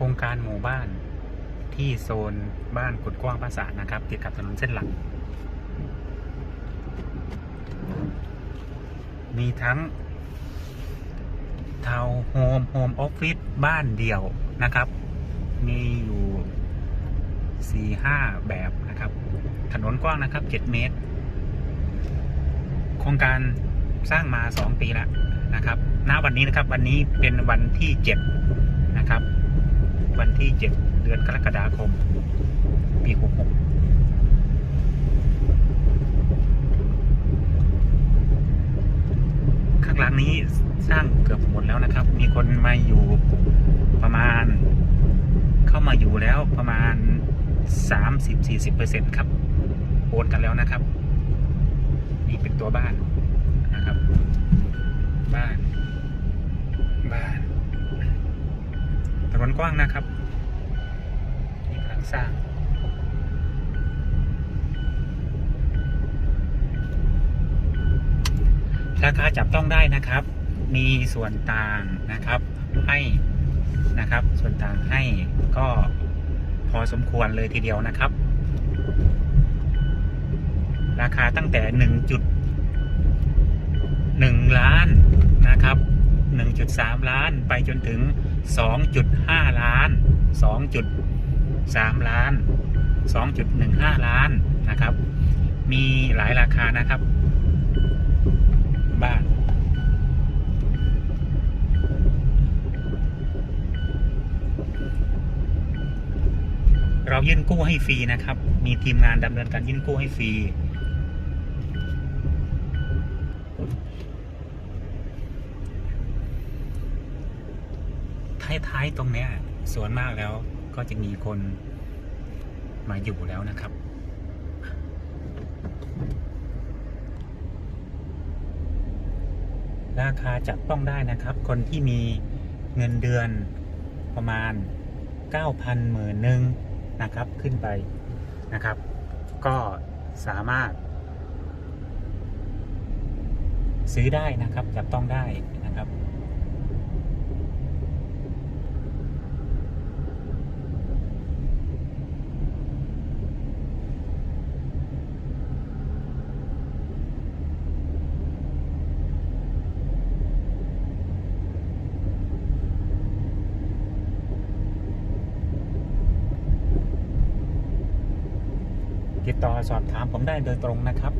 โครงการหมู่บ้านที่โซนบ้านกุดกว้างภาษานะครับ ติดกับถนนเส้นหลัก มีทั้งทาวน์โฮมโฮมออฟฟิศบ้านเดี่ยวนะครับ มีอยู่สี่ห้าแบบนะครับ ถนนกว้างนะครับเจ็ดเมตร โครงการสร้างมาสองปีแล้วนะครับ ณ วันนี้นะครับ วันนี้เป็นวันที่เจ็ดนะครับ วันที่เจ็ดเดือนกรกฎาคม ปีหกหกข้างหลังนี้สร้างเกือบหมดแล้วนะครับ มีคนมาอยู่ประมาณ เข้ามาอยู่แล้วประมาณ 30-40%ครับ โอนกันแล้วนะครับ นี่เป็นตัวบ้านนะครับ บ้าน บ้าน นนกว้างนะครับนี่กำลังสร้างราคาจับต้องได้นะครับ มีส่วนต่างนะครับให้นะครับ ส่วนต่างให้ก็พอสมควรเลยทีเดียวนะครับ ราคาตั้งแต่หนึ่งจุดหนึ่งล้านนะครับหนึ่งจุดสามล้านไปจนถึงสองจุดห้าล้านสองจุดสามล้านสองจุดหนึ่งห้าล้านนะครับ มีหลายราคานะครับ บ้านเรายื่นกู้ให้ฟรีนะครับ มีทีมงานดำเนินการยื่นกู้ให้ฟรี ท้ายๆตรงเนี้ยส่วนมากแล้วก็จะมีคนมาอยู่แล้วนะครับ ราคาจับต้องได้นะครับ คนที่มีเงินเดือนประมาณ 9,000หมื่นหนึ่งนะครับขึ้นไปนะครับ ก็สามารถ ซื้อได้นะครับ จับต้องได้ ติดต่อสอบถามผมได้โดยตรงนะครับ